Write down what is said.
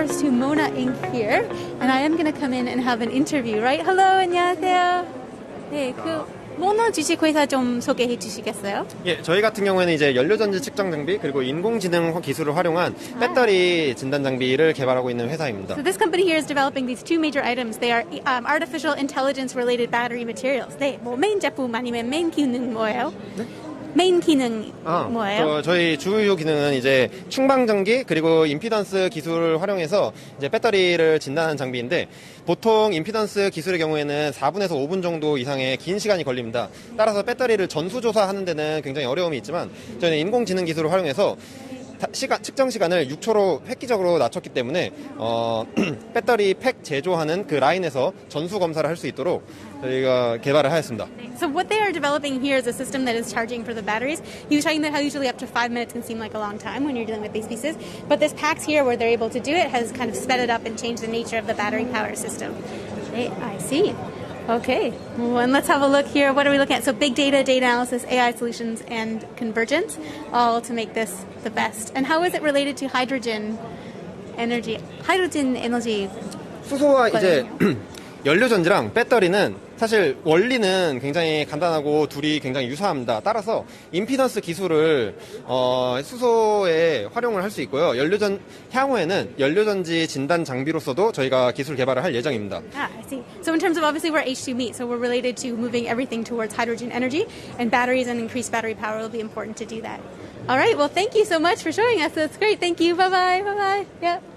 first to Mona Inc. here, and I am going to come in and have an interview, right? Hello, 안녕하세요. 네, 그 모나 주식회사 좀 소개해 주시겠어요? 예, 저희 같은 경우에는 이제 연료전지 측정 장비 그리고 인공지능 기술을 활용한 배터리 진단 장비를 개발하고 있는 회사입니다. So this company here is developing these two major items. They are um, artificial intelligence related battery materials. 네, 뭐 메인 제품 아니면 메인 기능 뭐예요? 네? 메인 기능 아, 뭐예요? 저, 저희 주요 기능은 이제 충방 전기 그리고 임피던스 기술을 활용해서 이제 배터리를 진단하는 장비인데 보통 임피던스 기술의 경우에는 4분에서 5분 정도 이상의 긴 시간이 걸립니다. 따라서 배터리를 전수 조사하는 데는 굉장히 어려움이 있지만 저희는 인공지능 기술을 활용해서 다- 시간, 측정 시간을 6초로 획기적으로 낮췄기 때문에 어, 배터리 팩 제조하는 그 라인에서 전수 검사를 할 수 있도록 저희가 개발을 하였습니다. So what they are developing here is a system that is charging for the batteries. He was talking about how usually up to five minutes can seem like a long time when you're dealing with these pieces, but this PAX here, where they're able to do it, has kind of sped it up and changed the nature of the battery power system. I see. Okay, well, and let's have a look here. What are we looking at? So big data, data analysis, AI solutions, and convergence, all to make this the best. And how is it related to hydrogen energy? Hydrogen energy. 수소와 이제 연료전지랑 배터리는 사실 원리는 굉장히 간단하고 둘이 굉장히 유사합니다. 따라서 임피던스 기술을 어, 수소에 활용을 할 수 있고요. 연료전 향후에는 연료전지 진단 장비로서도 저희가 기술 개발을 할 예정입니다. Ah, I see. So in terms of obviously where H2 meet, so we're related to moving everything towards hydrogen energy, and batteries and increased battery power will be important to do that. All right. Well, thank you so much for showing us. That's great. Thank you. Bye bye. Bye bye. Yep.